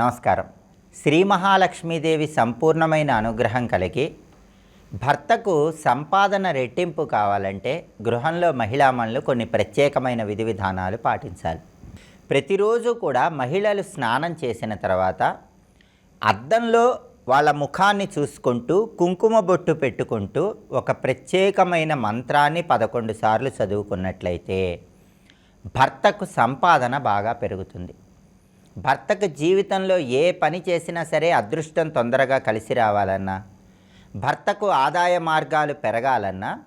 నమస్కారం. శ్రీ మహాలక్ష్మీదేవి సంపూర్ణమైన అనుగ్రహం కలిగి భర్తకు సంపాదన రెట్టింపు కావాలంటే గృహంలో మహిళామణులు కొన్ని ప్రత్యేకమైన విధి విధానాలు పాటించాలి. ప్రతిరోజు కూడా మహిళలు స్నానం చేసిన తర్వాత అద్దంలో వాళ్ళ ముఖాన్ని చూసుకుంటూ కుంకుమ బొట్టు పెట్టుకుంటూ ఒక ప్రత్యేకమైన మంత్రాన్ని పదకొండు సార్లు చదువుకున్నట్లయితే భర్తకు సంపాదన బాగా పెరుగుతుంది. భర్తకు జీవితంలో ఏ పని చేసినా సరే అదృష్టం తొందరగా కలిసి రావాలన్నా భర్తకు ఆదాయ మార్గాలు పెరగాలన్నా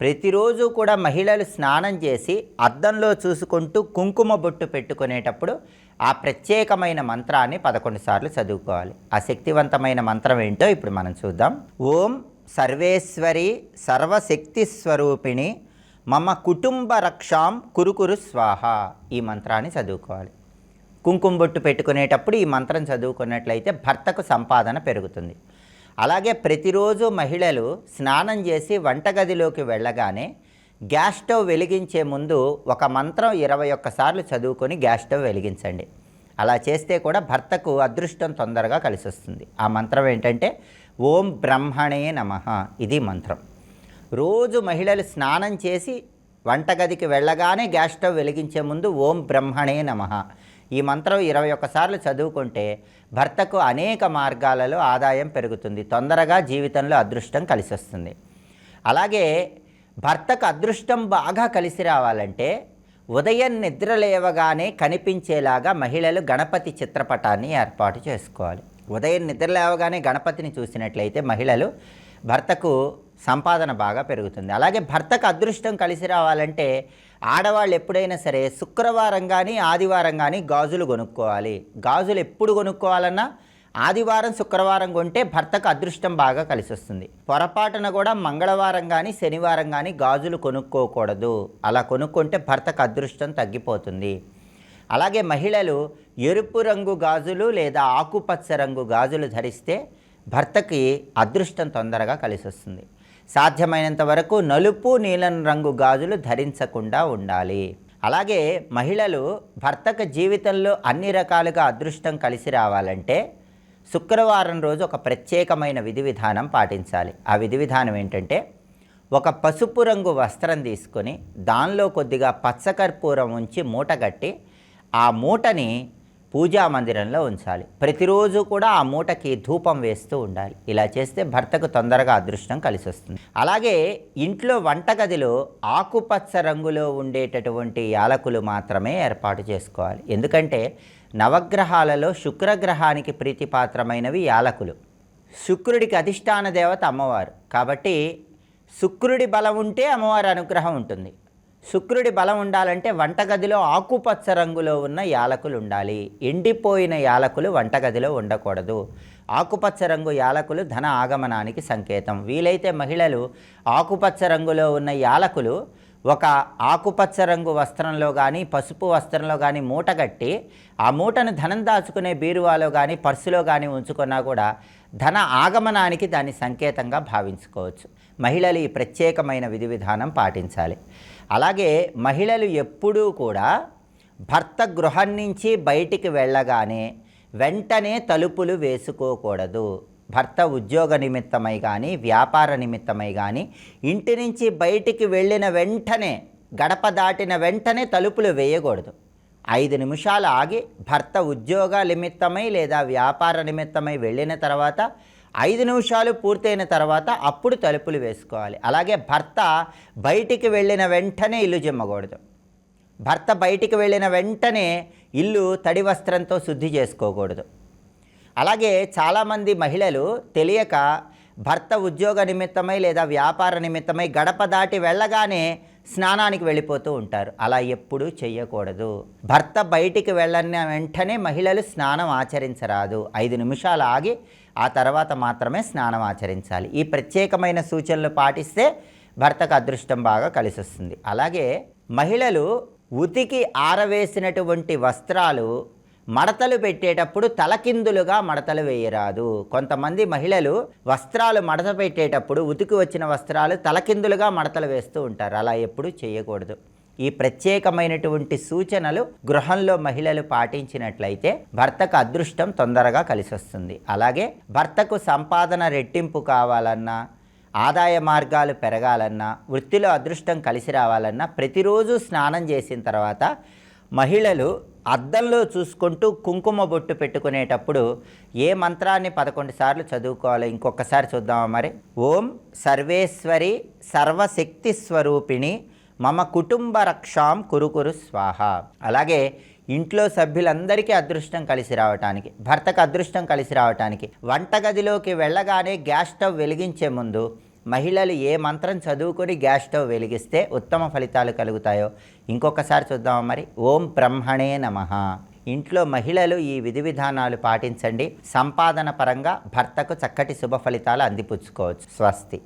ప్రతిరోజు కూడా మహిళలు స్నానం చేసి అద్దంలో చూసుకుంటూ కుంకుమ బొట్టు పెట్టుకునేటప్పుడు ఆ ప్రత్యేకమైన మంత్రాన్ని పదకొండు సార్లు చదువుకోవాలి. ఆ శక్తివంతమైన మంత్రం ఏంటో ఇప్పుడు మనం చూద్దాం. ఓం సర్వేశ్వరి సర్వశక్తి స్వరూపిణి మమ కుటుంబ రక్షాం కురుకురు స్వాహ ఈ మంత్రాన్ని చదువుకోవాలి. కుంకుమ బొట్టు పెట్టుకునేటప్పుడు ఈ మంత్రం చదువుకున్నట్లయితే భర్తకు సంపాదన పెరుగుతుంది. అలాగే ప్రతిరోజు మహిళలు స్నానం చేసి వంటగదిలోకి వెళ్ళగానే గ్యాస్ స్టవ్ వెలిగించే ముందు ఒక మంత్రం ఇరవై ఒక్కసార్లు చదువుకొని గ్యాస్ స్టవ్ వెలిగించండి. అలా చేస్తే కూడా భర్తకు అదృష్టం తొందరగా కలిసి వస్తుంది ఆ మంత్రం ఏంటంటే ఓం బ్రహ్మణే నమ ఇది మంత్రం. రోజు మహిళలు స్నానం చేసి వంటగదికి వెళ్ళగానే గ్యాస్ స్టవ్ వెలిగించే ముందు ఓం బ్రహ్మణే నమ ఈ మంత్రం ఇరవై ఒక్కసార్లు చదువుకుంటే భర్తకు అనేక మార్గాలలో ఆదాయం పెరుగుతుంది. తొందరగా జీవితంలో అదృష్టం కలిసి వస్తుంది అలాగే భర్తకు అదృష్టం బాగా కలిసి రావాలంటే ఉదయం నిద్ర లేవగానే కనిపించేలాగా మహిళలు గణపతి చిత్రపటాన్ని ఏర్పాటు చేసుకోవాలి. ఉదయం నిద్ర లేవగానే గణపతిని చూసినట్లయితే మహిళలు భర్తకు సంపాదన బాగా పెరుగుతుంది. అలాగే భర్తకు అదృష్టం కలిసి రావాలంటే ఆడవాళ్ళు ఎప్పుడైనా సరే శుక్రవారం కానీ ఆదివారం కానీ గాజులు కొనుక్కోవాలి. గాజులు ఎప్పుడు కొనుక్కోవాలన్నా ఆదివారం శుక్రవారం కొంటే భర్తకు అదృష్టం బాగా కలిసి వస్తుంది. పొరపాటున కూడా మంగళవారం కానీ శనివారం కానీ గాజులు కొనుక్కోకూడదు. అలా కొనుక్కుంటే భర్తకు అదృష్టం తగ్గిపోతుంది. అలాగే మహిళలు ఎరుపు రంగు గాజులు లేదా ఆకుపచ్చ రంగు గాజులు ధరిస్తే భర్తకి అదృష్టం తొందరగా కలిసి వస్తుంది సాధ్యమైనంత వరకు నలుపు నీలం రంగు గాజులు ధరించకుండా ఉండాలి. అలాగే మహిళలు భర్తకు జీవితంలో అన్ని రకాలుగా అదృష్టం కలిసి రావాలంటే శుక్రవారం రోజు ఒక ప్రత్యేకమైన విధి విధానం పాటించాలి. ఆ విధి విధానం ఏంటంటే ఒక పసుపు రంగు వస్త్రం తీసుకొని దానిలో కొద్దిగా పచ్చకర్పూరం ఉంచి మూట కట్టి ఆ మూటని పూజా మందిరంలో ఉంచాలి. ప్రతిరోజు కూడా ఆ మూటకి ధూపం వేస్తూ ఉండాలి. ఇలా చేస్తే భర్తకు తొందరగా అదృష్టం కలిసి వస్తుంది అలాగే ఇంట్లో వంటగదిలో ఆకుపచ్చ రంగులో ఉండేటటువంటి యాలకులు మాత్రమే ఏర్పాటు చేసుకోవాలి. ఎందుకంటే నవగ్రహాలలో శుక్రగ్రహానికి ప్రీతిపాత్రమైనవి యాలకులు. శుక్రుడికి అధిష్టాన దేవత అమ్మవారు. కాబట్టి శుక్రుడి బలం ఉంటే అమ్మవారి అనుగ్రహం ఉంటుంది. శుక్రుడి బలం ఉండాలంటే వంటగదిలో ఆకుపచ్చ రంగులో ఉన్న యాలకులు ఉండాలి. ఎండిపోయిన యాలకులు వంటగదిలో ఉండకూడదు. ఆకుపచ్చ రంగు యాలకులు ధన ఆగమనానికి సంకేతం. వీలైతే మహిళలు ఆకుపచ్చ రంగులో ఉన్న యాలకులు ఒక ఆకుపచ్చ రంగు వస్త్రంలో కానీ పసుపు వస్త్రంలో కానీ మూట కట్టి ఆ మూటను ధనం దాచుకునే బీరువాలో కానీ పర్సులో కానీ ఉంచుకున్నా కూడా ధన ఆగమనానికి దాన్ని సంకేతంగా భావించుకోవచ్చు. మహిళలు ఈ ప్రత్యేకమైన విధి విధానం పాటించాలి. అలాగే మహిళలు ఎప్పుడూ కూడా భర్త గృహం నుంచి బయటికి వెళ్ళగానే వెంటనే తలుపులు వేసుకోకూడదు. భర్త ఉద్యోగ నిమిత్తమై కానీ వ్యాపార నిమిత్తమై కానీ ఇంటి నుంచి బయటికి వెళ్ళిన వెంటనే గడప దాటిన వెంటనే తలుపులు వేయకూడదు. ఐదు నిమిషాలు ఆగి భర్త ఉద్యోగ నిమిత్తమై లేదా వ్యాపార నిమిత్తమై వెళ్ళిన తర్వాత ఐదు నిమిషాలు పూర్తయిన తర్వాత అప్పుడు తలుపులు వేసుకోవాలి. అలాగే భర్త బయటికి వెళ్ళిన వెంటనే ఇల్లు జిమ్మకూడదు. భర్త బయటికి వెళ్ళిన వెంటనే ఇల్లు తడి వస్త్రంతో శుద్ధి చేసుకోకూడదు. అలాగే చాలామంది మహిళలు తెలియక భర్త ఉద్యోగ నిమిత్తమై లేదా వ్యాపార నిమిత్తమై గడప దాటి వెళ్ళగానే స్నానానికి వెళ్ళిపోతూ ఉంటారు. అలా ఎప్పుడూ చేయకూడదు భర్త బయటికి వెళ్ళిన వెంటనే మహిళలు స్నానం ఆచరించరాదు. ఐదు నిమిషాలు ఆగి ఆ తర్వాత మాత్రమే స్నానం ఆచరించాలి. ఈ ప్రత్యేకమైన సూచనలు పాటిస్తే భర్తకు అదృష్టం బాగా కలిసి వస్తుంది అలాగే మహిళలు ఉతికి ఆరవేసినటువంటి వస్త్రాలు మడతలు పెట్టేటప్పుడు తలకిందులుగా మడతలు వేయరాదు. కొంతమంది మహిళలు వస్త్రాలు మడత పెట్టేటప్పుడు ఉతికి వచ్చిన వస్త్రాలు తలకిందులుగా మడతలు వేస్తూ ఉంటారు. అలా ఎప్పుడు చేయకూడదు. ఈ ప్రత్యేకమైనటువంటి సూచనలు గృహంలో మహిళలు పాటించినట్లయితే భర్తకు అదృష్టం తొందరగా కలిసి వస్తుంది అలాగే భర్తకు సంపాదన రెట్టింపు కావాలన్నా ఆదాయ మార్గాలు పెరగాలన్నా వృత్తిలో అదృష్టం కలిసి రావాలన్నా ప్రతిరోజు స్నానం చేసిన తర్వాత మహిళలు అద్దంలో చూసుకుంటూ కుంకుమ బొట్టు పెట్టుకునేటప్పుడు ఏ మంత్రాన్ని పదకొండు సార్లు చదువుకోవాలి ఇంకొకసారి చూద్దామా మరి? ఓం సర్వేశ్వరి సర్వశక్తి స్వరూపిణి మమ కుటుంబ రక్షాం కురుకురు స్వాహ. అలాగే ఇంట్లో సభ్యులందరికీ అదృష్టం కలిసి రావటానికి భర్తకు అదృష్టం కలిసి రావటానికి వంటగదిలోకి వెళ్ళగానే గ్యాస్ స్టవ్ వెలిగించే ముందు మహిళలు ఏ మంత్రం చదువుకొని గ్యాస్ స్టవ్ వెలిగిస్తే ఉత్తమ ఫలితాలు కలుగుతాయో ఇంకొకసారి చూద్దామా మరి. ఓం బ్రహ్మణే నమ. ఇంట్లో మహిళలు ఈ విధి విధానాలు పాటించండి. సంపాదన పరంగా భర్తకు చక్కటి శుభ ఫలితాలు అందిపుచ్చుకోవచ్చు. స్వస్తి.